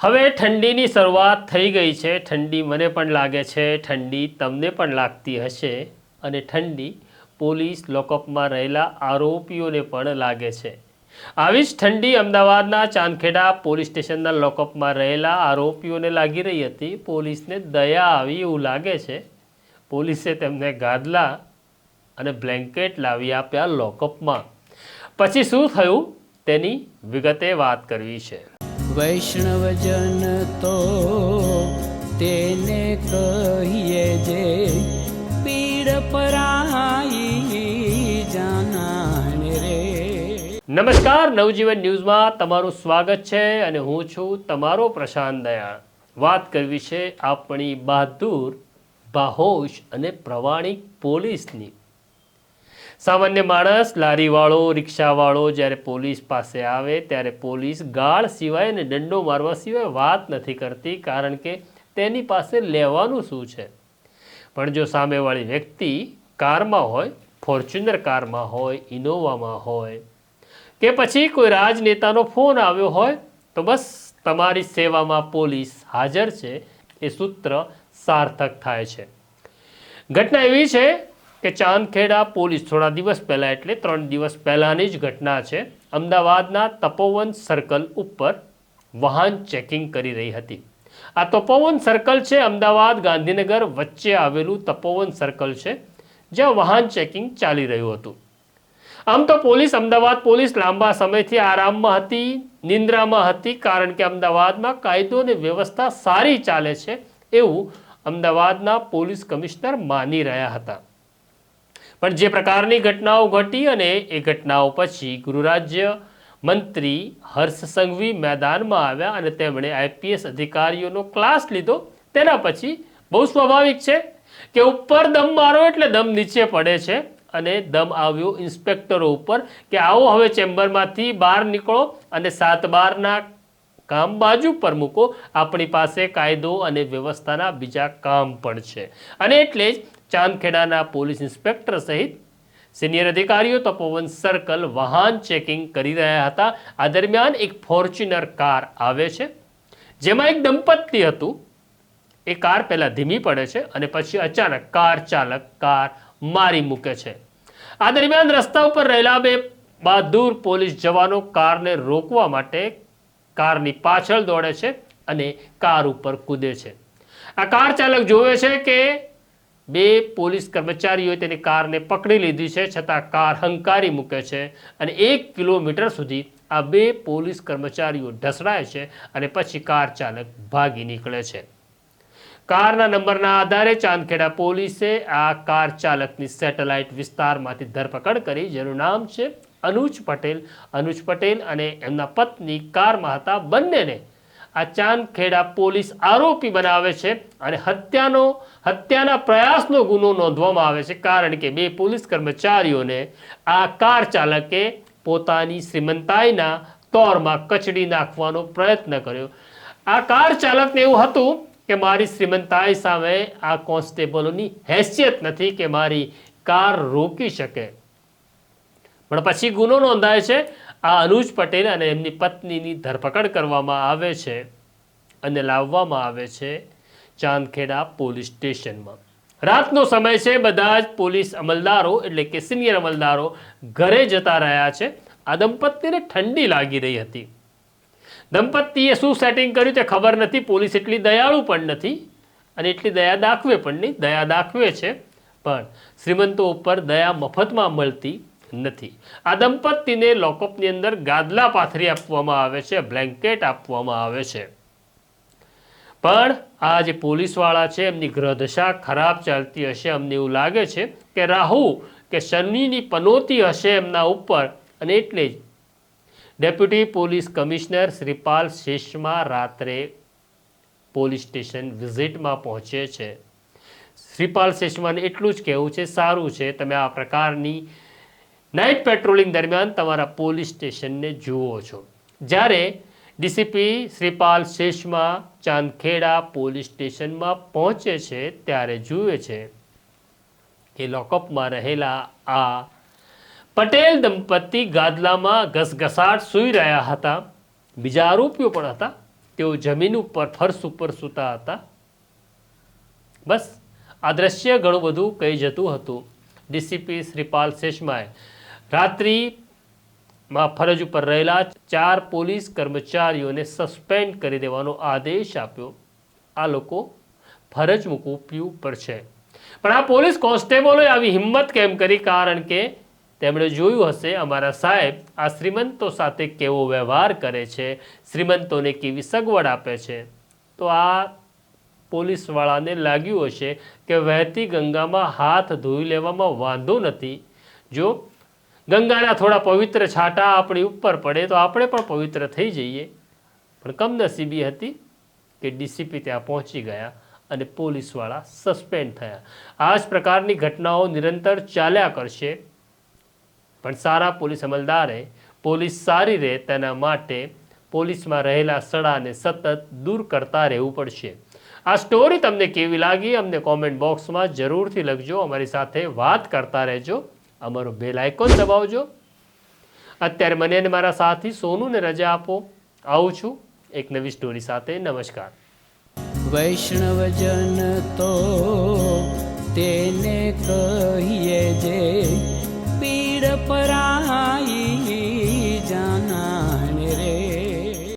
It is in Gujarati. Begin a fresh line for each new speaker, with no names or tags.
હવે ઠંડીની શરૂઆત થઈ ગઈ છે. ઠંડી મને પણ લાગે છે. ઠંડી તમને પણ લાગતી હશે અને ઠંડી પોલીસ લોકઅપમાં રહેલા આરોપીઓને પણ લાગે છે. આવી જ ઠંડી અમદાવાદના ચાંદખેડા પોલીસ સ્ટેશનના લોકઅપમાં રહેલા આરોપીઓને લાગી રહી હતી. પોલીસને દયા આવી એવું લાગે છે. પોલીસે તેમને ગાદલા અને બ્લેન્કેટ લાવી આપ્યા લોકઅપમાં. પછી શું થયું? તેની વિગતે વાત કરવી છે.
વૈષ્ણવજન તો તેને કહીએ જે પીડ પરાઈ જાનાને રે.
નમસ્કાર, નવજીવન ન્યૂઝમાં તમારું સ્વાગત છે અને હું છું તમારો પ્રશાંત દયા વાત કરવી છે આપણી બહાદુર, બાહોશ અને પ્રવાણિક પોલીસની. સામાન્ય માણસ, લારીવાળો, રિક્ષાવાળો જ્યારે પોલીસ પાસે આવે ત્યારે પોલીસ ગાળ સિવાય અને દંડો મારવા સિવાય વાત નથી કરતી કારણ કે તેની પાસે લેવાનું શું છે? પણ જો સામેવાળી વ્યક્તિ કારમાં હોય, ફોર્ચ્યુનર કારમાં હોય, ઇનોવામાં હોય કે પછી કોઈ રાજનેતાનો ફોન આવ્યો હોય, તો બસ તમારી સેવામાં પોલીસ હાજર છે, એ સૂત્ર સાર્થક થાય છે. ઘટના એવી છે કે ચાંદખેડા પોલીસ થોડા દિવસ પહેલાં એટલે ત્રણ દિવસ પહેલાંની જ ઘટના છે. અમદાવાદના તપોવન સર્કલ ઉપર વાહન ચેકિંગ કરી રહી હતી. આ તપોવન સર્કલ છે અમદાવાદ ગાંધીનગર વચ્ચે આવેલું તપોવન સર્કલ છે, જ્યાં વાહન ચેકિંગ ચાલી રહ્યું હતું. આમ તો પોલીસ અમદાવાદ પોલીસ લાંબા સમયથી આરામમાં હતી, નિંદ્રામાં હતી, કારણ કે અમદાવાદમાં કાયદો અને વ્યવસ્થા સારી ચાલે છે એવું અમદાવાદના પોલીસ કમિશનર માની રહ્યા હતા. પણ જે પ્રકારની ઘટનાઓ ઘટી અને એ ઘટનાઓ પછી ગૃહરાજ્ય મંત્રી હર્ષ સંઘવી મેદાનમાં આવ્યા અને તેમણે આઈપીએસ અધિકારીઓનો ક્લાસ લીધો. તેના પછી બહુ સ્વાભાવિક છે કે ઉપર દમ મારો એટલે દમ નીચે પડે છે અને દમ આવ્યો ઇન્સ્પેક્ટરો ઉપર કે આવો હવે ચેમ્બરમાંથી બહાર નીકળો અને સાત બારના કામ બાજુ પર મૂકો. આપણી પાસે કાયદો અને વ્યવસ્થાના બીજા કામ પણ છે. અને એટલે જ ચાંદખેડાના પોલીસ ઇન્સ્પેક્ટર સહિત સિનિયર અધિકારીઓ તપોવન સર્કલ વાહન ચેકિંગ કરી રહ્યા હતા. આ દરમિયાન એક ફોર્ચ્યુનર કાર આવે છે, જેમાં એક દંપતી હતું. એ કાર પહેલાં ધીમી પડે છે અને પછી અચાનક કાર ચાલક કાર મારી મૂકે છે. આ દરમિયાન રસ્તા ઉપર રહેલા બે બહાદુર પોલીસ જવાનો કારને રોકવા માટે કારની પાછળ દોડે છે અને કાર ઉપર કૂદે છે. આ કાર ચાલક જોવે છે કે બે પોલીસ કર્મચારીઓએ તેની કારને પકડી લીધી છે, છતાં કાર હંકારી મૂકે છે અને એક કિલોમીટર સુધી આ બે પોલીસ કર્મચારીઓ ઢસડાય છે અને પછી કાર ચાલક ભાગી નીકળે છે. કારના નંબરના આધારે ચાંદખેડા પોલીસે આ કાર ચાલકની સેટેલાઇટ વિસ્તારમાંથી ધરપકડ કરી, જેનું નામ છે અનુજ પટેલ. અનુજ પટેલ અને એમના પત્ની કારમાં હતા. બંનેને આ ચાંદખેડા પોલીસ આરોપી બનાવે છે અને હત્યાનો, હત્યાના પ્રયાસનો ગુનો નોંધવામાં આવે છે. કારણ કે બે પોલીસ કર્મચારીઓને આ કાર ચાલકે પોતાની શ્રીમંતાઈના તોરમાં કચડી નાખવાનો પ્રયત્ન કર્યો. આ કાર ચાલકને એવું હતું કે મારી શ્રીમંતાઈ સામે આ કોન્સ્ટેબલોની હેસિયત નથી કે મારી કાર રોકી શકે. પણ પછી ગુનો નોંધાય છે. આ અનુજ પટેલ અને એમની પત્નીની ધરપકડ કરવામાં આવે છે અને લાવવામાં આવે છે ચાંદખેડા પોલીસ સ્ટેશનમાં. રાતનો સમય છે, બધા જ પોલીસ અમલદારો એટલે કે સિનિયર અમલદારો ઘરે જતા રહ્યા છે. આ દંપતીને ઠંડી લાગી રહી હતી. દંપતીએ શું સેટિંગ કર્યું તે ખબર નથી, પોલીસ એટલી દયાળુ પણ નથી અને એટલી દયા દાખવે પણ નહીં, દયા દાખવે છે. પણ શ્રીમંતો ઉપર દયા મફતમાં મળતી નથી. આ દંપતીને લોકઅપની અંદર ગાદલા પાથરી આપવામાં આવે છે, બ્લેન્કેટ આપવામાં આવે છે. પણ આ જે પોલીસવાળા છે, એમની ગ્રહદશા ખરાબ ચાલતી હશે, અમને એવું લાગે છે કે રાહુ કે શનિની પનોતી હશે એમના ઉપર. અને એટલે જ ડેપ્યુટી પોલીસ કમિશનર શ્રીપાલ શેષમાં રાત્રે પોલીસ સ્ટેશન વિઝિટમાં પહોંચે છે. શ્રીપાલ શેષમાને એટલું જ કહેવું છે, સારું છે, તમે આ પ્રકારની નાઇટ પેટ્રોલિંગ દરમિયાન તમારા પોલીસ સ્ટેશનને જુઓ છો. જ્યારે ડીસીપી શ્રીપાલ શેષમા ચાંદખેડા પોલીસ સ્ટેશનમાં પહોંચે છે, ત્યારે જુએ છે કે લોકઅપમાં રહેલા આ પટેલ દંપતી ગાદલામાં ઘસઘસાટ સૂઈ રહ્યા હતા. બીજા આરોપીઓ પણ હતા. તેઓ જમીન ઉપર, ફર્શ ઉપર સૂતા હતા. બસ, આ દ્રશ્ય ઘણું બધું કહી જતું હતું. ડીસીપી શ્રીપાલ શેષમાએ રાત્રિમાં ફરજ ઉપર રહેલા ચાર પોલીસ કર્મચારીઓને સસ્પેન્ડ કરી દેવાનો આદેશ આપ્યો. આ લોકો ફરજ મૂકવી પડશે. પણ આ પોલીસ કોન્સ્ટેબલોએ આવી હિંમત કેમ કરી? કારણ કે તેમણે જોયું હશે, અમારા સાહેબ આ શ્રીમંતો સાથે કેવો વ્યવહાર કરે છે, શ્રીમંતોને કેવી સગવડ આપે છે. તો આ પોલીસવાળાને લાગ્યું હશે કે વહેતી ગંગામાં હાથ ધોઈ લેવામાં વાંધો નથી. જો ગંગાના થોડા પવિત્ર છાંટા આપણી ઉપર પડે તો આપણે પણ પવિત્ર થઈ જઈએ. પણ કમનસીબી હતી કે ડીસીપી ત્યાં પહોંચી ગયા અને પોલીસવાળા સસ્પેન્ડ થયા. આ જ પ્રકારની ઘટનાઓ નિરંતર ચાલ્યા કરશે. પણ સારા પોલીસ અમલદારે પોલીસ સારી રહે તેના માટે પોલીસમાં રહેલા સડાને સતત દૂર કરતા રહેવું પડશે. આ સ્ટોરી તમને કેવી લાગી અમને કોમેન્ટ બોક્સમાં જરૂરથી લખજો. અમારી સાથે વાત કરતા રહેજો. અમારો બેલ આઇકોન દબાવજો. અત્યારે મને અને મારા સાથી સોનુને રજા આપો. આવું છું. એક નવી સ્ટોરી સાથે નમસ્કાર.
વૈષ્ણવજન તો તેને કહીએ જે પીડ પરા